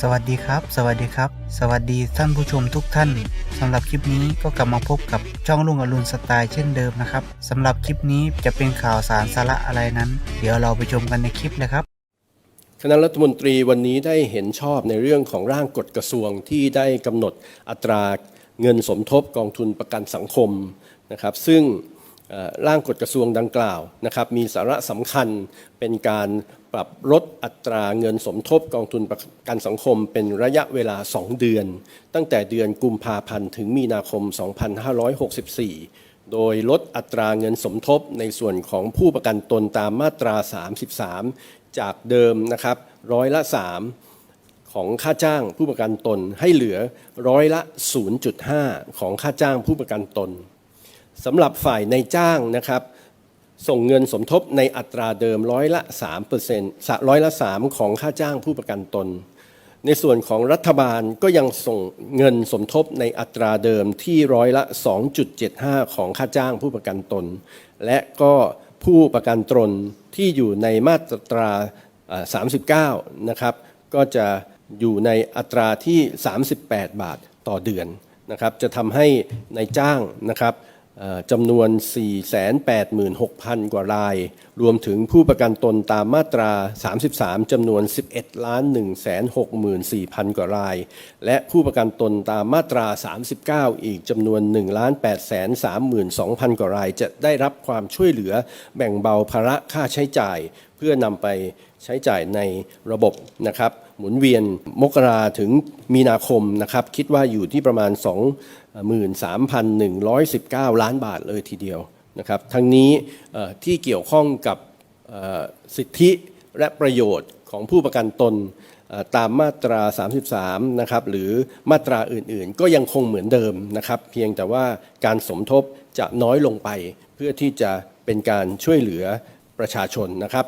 สวัสดีครับ สวัสดีครับ สวัสดีท่านผู้ชมทุกท่านสำหรับคลิปนี้ก็กลับมาพบกับช่องลุงอรุณสไตล์เช่นเดิมนะครับสำหรับคลิปนี้จะเป็นข่าวสารสาระอะไรนั้น เดี๋ยวเราไปชมกันในคลิปเลยครับคณะรัฐมนตรีวันนี้ได้เห็นชอบในเรื่องของร่างกฎกระทรวงที่ได้กำหนดอัตราเงินสมทบกองทุนประกันสังคมนะครับ ซึ่ง ร่างกฎกระทรวงดังกล่าวนะครับมีสาระสำคัญเป็นการปรับลดอัตราเงินสมทบกองทุนประกันสังคมเป็นระยะเวลา 2 เดือน ตั้งแต่เดือนกุมภาพันธ์ถึงมีนาคม 2564 โดยลดอัตราเงินสมทบในส่วนของผู้ประกันตนตามมาตรา 33 จากเดิมนะครับร้อยละ 3 ของค่าจ้างผู้ประกันตนให้เหลือร้อยละ 0.5 ของค่าจ้างผู้ประกันตน สำหรับฝ่ายในจ้างนะครับ ส่งเงินสมทบในอัตราเดิมร้อยละ3เปอร์เซ็นต์ร้อยละ 3 ของค่าจ้างผู้ประกันตน ในส่วนของรัฐบาลก็ยังส่งเงินสมทบในอัตราเดิมที่ร้อยละ 2.75 ของค่าจ้างผู้ประกันตน และก็ผู้ประกันตนที่อยู่ในมาตรา 39 นะครับ ก็จะอยู่ในอัตราที่ 38 บาทต่อเดือนนะครับ จะทำให้ในจ้างนะครับ จำนวน 486,000 กว่าราย รวมถึงผู้ประกันตนตามมาตรา 33 จำนวน 11ล้าน164,000 กว่าราย และผู้ประกันตนตามมาตรา 39 อีกจำนวน1ล้าน832,000 กว่าราย จะได้รับความช่วยเหลือแบ่งเบาภาระค่าใช้จ่ายเพื่อนำไปใช้จ่ายในระบบนะครับ หมุนเวียนมกราถึงมีนาคมนะครับ คิดว่าอยู่ที่ประมาณ 23,119 ล้านบาทเลยทีเดียวนะครับ ทั้งนี้ที่เกี่ยวข้องกับสิทธิและประโยชน์ของผู้ประกันตนตามมาตรา 33 นะครับ หรือมาตราอื่นๆ ก็ยังคงเหมือนเดิมนะครับ เพียงแต่ว่าการสมทบจะน้อยลงไปเพื่อที่จะเป็นการช่วยเหลือ ประชาชนนะครับ